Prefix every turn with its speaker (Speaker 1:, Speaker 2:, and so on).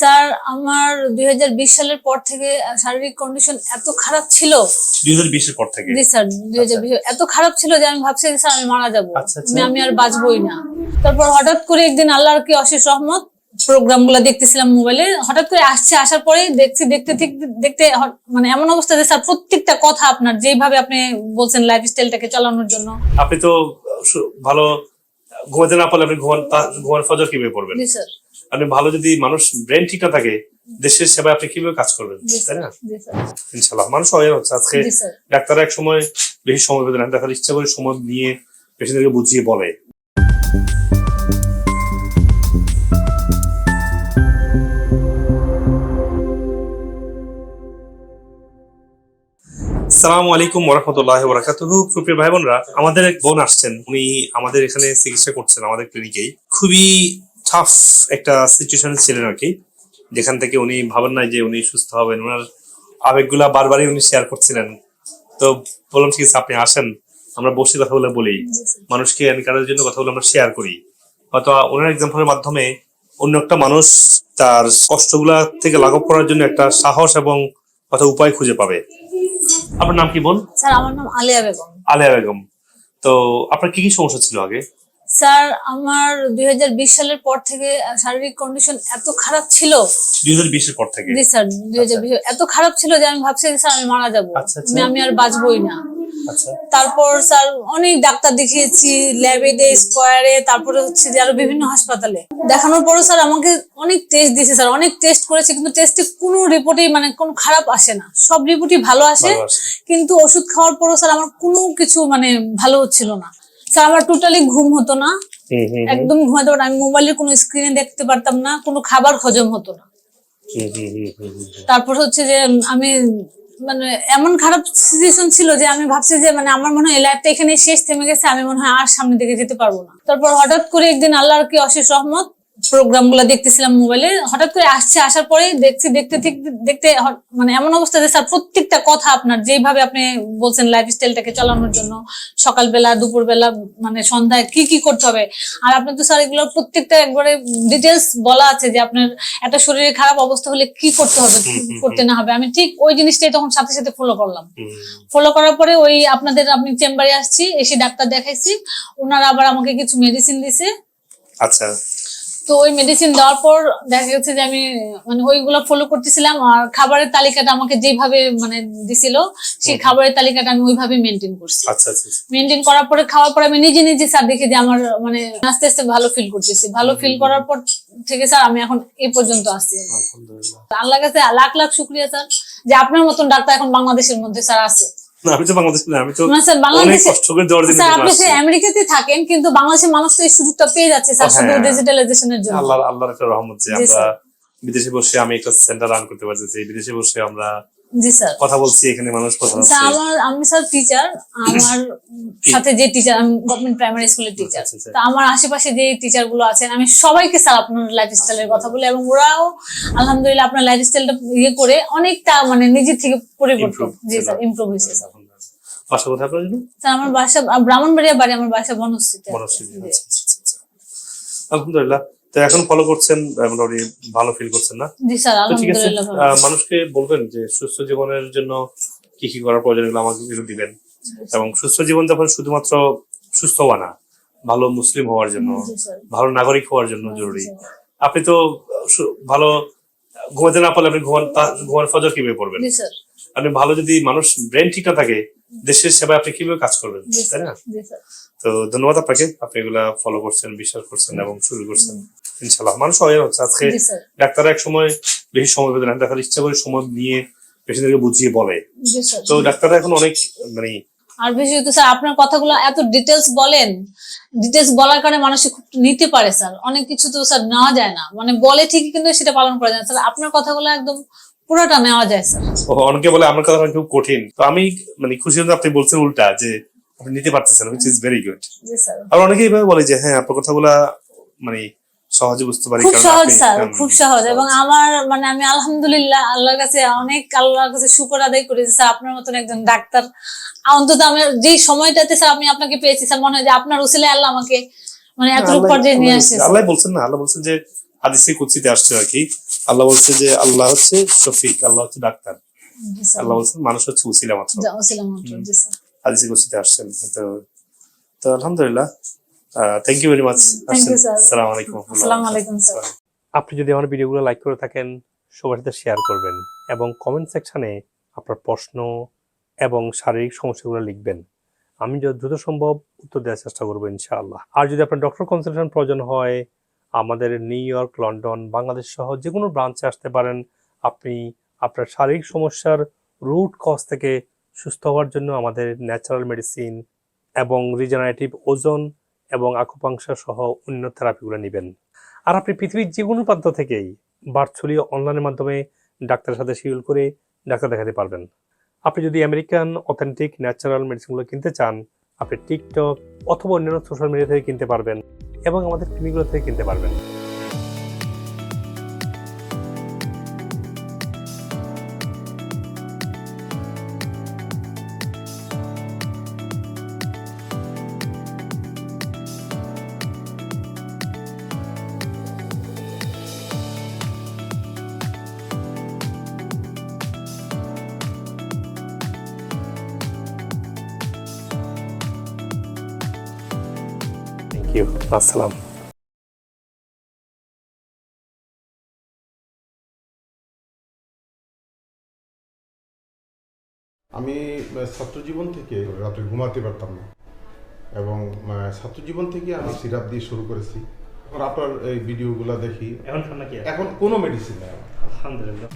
Speaker 1: Sir আমার দুই হাজার বিশ সালের পর থেকে শারীরিক কন্ডিশন এত খারাপ ছিল।
Speaker 2: দুই হাজার বিশের পর থেকে?
Speaker 1: জি স্যার দুই এত খারাপ ছিল যে আমি ভাবছি স্যার আমি মারা যাব।
Speaker 2: আচ্ছা, আচ্ছা।
Speaker 1: আমি আর বাঁচবই না। তারপর হঠাৎ করে একদিন আল্লাহর কি অশেষ রহমত প্রোগ্রামগুলা দেখতেছিলাম মোবাইলে। হঠাৎ করে আসছে আসার পরে দেখছি দেখতে দেখতে দেখতে মানে এমন অবস্থা যে স্যার প্রত্যেকটা কথা আপনার যেভাবে আপনি বলছেন লাইফ স্টাইলটাকে চালানোর জন্য।
Speaker 2: আপনি তো ভালো ঘুমাতে না পারলে আপনি ঘুমান ফজর কীভাবে পড়বেন
Speaker 1: জি স্যার।
Speaker 2: আপনি ভালো যদি মানুষ ব্রেন ঠিক না থাকে দেশের সেবায় আপনি কীভাবে কাজ করবেন? তাই না? ইনশাল্লাহ মানুষ অয়ের হচ্ছে আজকে ডাক্তাররা এক সময় বেশি সময় পেতে না ডাক্তার ইচ্ছা করে সময় নিয়ে পেশেন্টদেরকে বুঝিয়ে বলে। সালামু আলাইকুম ওরহামতুল্লাহ বরাকাতুহু সুপ্রিয় ভাই বোনরা আমাদের এক বোন আসছেন। উনি আমাদের এখানে চিকিৎসা করছেন আমাদের ক্লিনিকেই খুবই টাফ একটা সিচুয়েশন ছিলেন আর কি। যেখান থেকে উনি ভাবেন নাই যে উনি সুস্থ হবেন। ওনার আবেগগুলা বারবারই উনি শেয়ার করছিলেন। তো বললাম ঠিক আছে আপনি আসেন। আমরা বসে কথা বলে বলি। মানুষকে এনকারের জন্য কথা বলে আমরা শেয়ার করি। হয়তো ওনার এক্সাম্পলের মাধ্যমে অন্য একটা মানুষ তার কষ্টগুলা থেকে লাঘব করার জন্য একটা সাহস এবং হয়তো উপায় খুঁজে পাবে। আপনার নাম কি বোন?
Speaker 1: স্যার আমার নাম আলিয়া বেগম।
Speaker 2: আলিয়া বেগম। তো আপনার কি কি সমস্যা ছিল আগে?
Speaker 1: স্যার আমার দুই হাজার বিশ সালের পর থেকে শারীরিক কন্ডিশন এত খারাপ ছিল।
Speaker 2: দুই পর থেকে?
Speaker 1: জি স্যার দুই এত খারাপ ছিল যে আমি ভাবছি স্যার আমি মারা যাব।
Speaker 2: আচ্ছা, আচ্ছা।
Speaker 1: আমি আর বাঁচবই না।
Speaker 2: আচ্ছা।
Speaker 1: তারপর স্যার অনেক ডাক্তার দেখিয়েছি ল্যাবে স্কোয়ারে তারপরে হচ্ছে যে আরও বিভিন্ন হাসপাতালে। দেখানোর পরও স্যার আমাকে অনেক টেস্ট দিয়েছে স্যার অনেক টেস্ট করেছে কিন্তু টেস্টে কোনো রিপোর্টেই মানে কোনো খারাপ আসে না। সব রিপোর্টই ভালো আসে কিন্তু ওষুধ খাওয়ার পরও স্যার আমার কোনো কিছু মানে ভালো হচ্ছিল না। আমার টোটালি ঘুম হতো না। একদম ঘুমাতে পারতাম আমি মোবাইলের কোনো স্ক্রিনে দেখতে পারতাম না কোনো খাবার হজম হতো না। তারপর হচ্ছে যে আমি মানে এমন খারাপ সিচুয়েশন ছিল যে আমি ভাবছি যে মানে আমার মনে হয় লাইফটা এখানে শেষ থেমে গেছে আমি মনে হয় আর সামনে দিকে যেতে পারব না। তারপর হঠাৎ করে একদিন আল্লাহর কি অশেষ রহমত প্রোগ্রামগুলা দেখতেছিলাম মোবাইলে হঠাৎ করে আসছে আসার পরে দেখছি দেখতে ঠিক দেখতে মানে এমন অবস্থা যে স্যার প্রত্যেকটা কথা আপনার যেভাবে আপনি বলছেন লাইফ স্টাইলটাকে চালানোর জন্য সকালবেলা দুপুরবেলা মানে সন্ধ্যায় কি কি করতে হবে। আর আপনার তো স্যার এগুলোর প্রত্যেকটা একবারে ডিটেলস বলা আছে যে আপনার একটা শরীরে খারাপ অবস্থা হলে কি করতে হবে করতে না হবে। আমি ঠিক ওই জিনিসটাই তখন সাথে সাথে ফলো করলাম। ফলো করার পরে ওই আপনাদের আপনি চেম্বারে আসছি এসে ডাক্তার দেখাইছি ওনারা আবার আমাকে কিছু মেডিসিন দিছে।
Speaker 2: আচ্ছা।
Speaker 1: তো ওই মেডিসিন দেওয়ার পর দেখা গেছে যে আমি মানে ওইগুলো ফলো করতেছিলাম আর খাবারের তালিকাটা আমাকে যেভাবে মানে দিছিল সেই খাবারের তালিকাটা আমি ওইভাবে মেনটেন করছি।
Speaker 2: আচ্ছা আচ্ছা
Speaker 1: মেনটেন করার পরে খাওয়ার পরে আমি নিজে নিজে স্যার দেখি যে আমার মানে আস্তে আস্তে ভালো ফিল করতেছি। ভালো ফিল করার পর থেকে স্যার আমি এখন এই পর্যন্ত আসছি আল্লাহ কাছে লাখ লাখ শুক্রিয়া স্যার যে আপনার মতন ডাক্তার এখন বাংলাদেশের মধ্যে স্যার আছে।
Speaker 2: আমি তো বাংলাদেশ না আমি তো অনেক কষ্ট করে দেওয়ার
Speaker 1: স্যার আপনি সে আমেরিকাতে থাকেন কিন্তু বাংলাদেশের মানুষ তো এই সুযোগটা পেয়ে যাচ্ছে স্যার
Speaker 2: ও,
Speaker 1: শুধু
Speaker 2: হ্যাঁ।
Speaker 1: ডিজিটালাইজেশনের জন্য।
Speaker 2: আল্লাহ আল্লাহর একটা রহমত যে আমরা বিদেশে বসে আমি একটা সেন্টার রান করতে পারতেছি বিদেশে বসে আমরা
Speaker 1: জি স্যার।
Speaker 2: কথা বলছি এখানে মানুষ কথা হচ্ছে
Speaker 1: আমার আমি স্যার টিচার আমার সাথে যে টিচার আমি গভর্নমেন্ট প্রাইমারি স্কুলের টিচার
Speaker 2: আচ্ছা, আচ্ছা।
Speaker 1: আমার আশেপাশে যে টিচারগুলো আছেন আমি সবাইকে স্যার আপনার লাইফ স্টাইলের কথা বলি এবং ওরাও আলহামদুলিল্লাহ আপনার লাইফ স্টাইলটা ইয়ে করে অনেকটা মানে নিজে থেকে পরিবর্তন। জি স্যার ইমপ্রুভ হয়েছে স্যার।
Speaker 2: বাসা কোথায় আপনার
Speaker 1: স্যার আমার বাসা ব্রাহ্মণবাড়িয়া বাড়ি আমার বাসা বনশ্রীতে।
Speaker 2: বনশ্রী। আচ্ছা, আচ্ছা, আচ্ছা, আচ্ছা। আলহামদুলিল্লাহ। তো এখন ফলো করছেন মোটামুটি ভালো ফিল করছেন না?
Speaker 1: জি স্যার
Speaker 2: ঠিক আছে
Speaker 1: আলহামদুলিল্লাহ
Speaker 2: মানুষকে বলবেন যে সুস্থ জীবনের জন্য কি কি করার প্রয়োজন এগুলো আমাকে একটু দিবেন। এবং সুস্থ জীবন যখন শুধুমাত্র সুস্থ হওয়া না ভালো মুসলিম হওয়ার জন্য ভালো নাগরিক হওয়ার জন্য জরুরি। আপনি তো ভালো ঘুমাতে না পারলে আপনি ঘুমান তা- ফজর কীভাবে পড়বেন? আপনি ভালো যদি মানুষ ব্রেন ঠিক না থাকে দেশের সেবায় আপনি কীভাবে কাজ করবেন তাই না? তো ধন্যবাদ আপনাকে আপনি এগুলা ফলো করছেন বিশ্বাস করছেন এবং শুরু করছেন। ইনশাল্লাহ মানুষ অয়ের হচ্ছে। আজকে ডাক্তাররা এক সময় বেশি সময় পেতে না ডাক্তার ইচ্ছা করে সময় নিয়ে পেশেন্টদেরকে বুঝিয়ে বলে। তো ডাক্তাররা এখন অনেক মানে
Speaker 1: আর বিশেষত স্যার আপনার কথাগুলো এত ডিটেলস বলেন ডিটেলস বলার কারণে মানুষ খুব নিতে পারে স্যার। অনেক কিছু তো স্যার নেওয়া যায় না। মানে বলে ঠিকই কিন্তু সেটা পালন করা যায় না। স্যার আপনার কথাগুলো একদম পুরোটা নেওয়া যায় স্যার।
Speaker 2: অনেকে বলে আমার কথা খুব কঠিন। তো আমি মানে খুশি হতে আপনি বলছেন উল্টা যে আপনি নিতে পারতেছেন হুইচ ইজ ভেরি গুড আর অনেকে এইভাবে বলে যে হ্যাঁ আপনার কথাগুলা মানে সহজে বুঝতে পারি
Speaker 1: খুব সহজ স্যার খুব সহজ এবং আমার মানে আমি আলহামদুলিল্লাহ আল্লাহর কাছে অনেক আল্লাহর কাছে শুকর আদায় করেছি স্যার আপনার মতন একজন ডাক্তার। অন্তত আমি যেই সময়টাতে স্যার আমি আপনাকে পেয়েছি স্যার মনে হয় যে আপনার উসিলে আল্লাহ আমাকে মানে এতটুকু
Speaker 2: আল্লাহ-
Speaker 1: পর্যায়ে নিয়ে আসছে
Speaker 2: আল্লাহ বলছেন না আল্লাহ বলছেন যে হাদিসে কুচিতে আসছে আর কি
Speaker 3: আল্লাহ বলছে যে আল্লাহ হচ্ছে শফিক আল্লাহ হচ্ছে ডাক্তার। আল্লাহ বলছেন মানুষ হচ্ছে উসিলা মাত্র।
Speaker 1: যা ছিলাম মাত্র
Speaker 3: হাদিসে কুসিতে আসছেন তো তো আলহামদুলিল্লাহ থ্যাংক ইউ ভেরি মাচ. আসসালামু আলাইকুম
Speaker 1: আসসালামু আলাইকুম স্যার
Speaker 2: আপনি যদি আমার ভিডিওগুলো লাইক করে থাকেন সবার সাথে শেয়ার করবেন এবং কমেন্ট সেকশনে আপনার প্রশ্ন এবং শারীরিক সমস্যাগুলো লিখবেন। আমি যত দ্রুত সম্ভব উত্তর দেওয়ার চেষ্টা করব ইনশাআল্লাহ। আর যদি আপনার ডক্টর কনসালটেশন প্রয়োজন হয় আমাদের নিউ ইয়র্ক লন্ডন বাংলাদেশ সহ যে কোনো ব্রাঞ্চে আসতে পারেন। আপনি আপনার শারীরিক সমস্যার রুট কজ থেকে সুস্থ হওয়ার জন্য আমাদের ন্যাচারাল মেডিসিন এবং রিজেনারেটিভ ওজন এবং আকুপাংশা সহ অন্য থেরাপিগুলো নেবেন। আর আপনি পৃথিবীর যে কোনো প্রান্ত থেকেই ভার্চুয়ালি অনলাইনের মাধ্যমে ডাক্তারের সাথে শিডিউল করে ডাক্তার দেখাতে পারবেন। আপনি যদি আমেরিকান অথেন্টিক ন্যাচারাল মেডিসিনগুলো কিনতে চান, আপনি টিকটক অথবা অন্যান্য সোশ্যাল মিডিয়া থেকে কিনতে পারবেন এবং আমাদের ক্লিনিকগুলো থেকে কিনতে পারবেন। ইউ আসসালাম।
Speaker 4: আমি আহ, ছাত্র জীবন থেকে রাতে ঘুমাতে পারতাম না। এবং ছাত্র জীবন থেকে আমি সিরাপ দিয়ে শুরু করেছি। আপনার এই ভিডিওগুলো দেখি।
Speaker 2: এখন
Speaker 4: কোনো মেডিসিন নেই
Speaker 2: আলহামদুলিল্লাহ।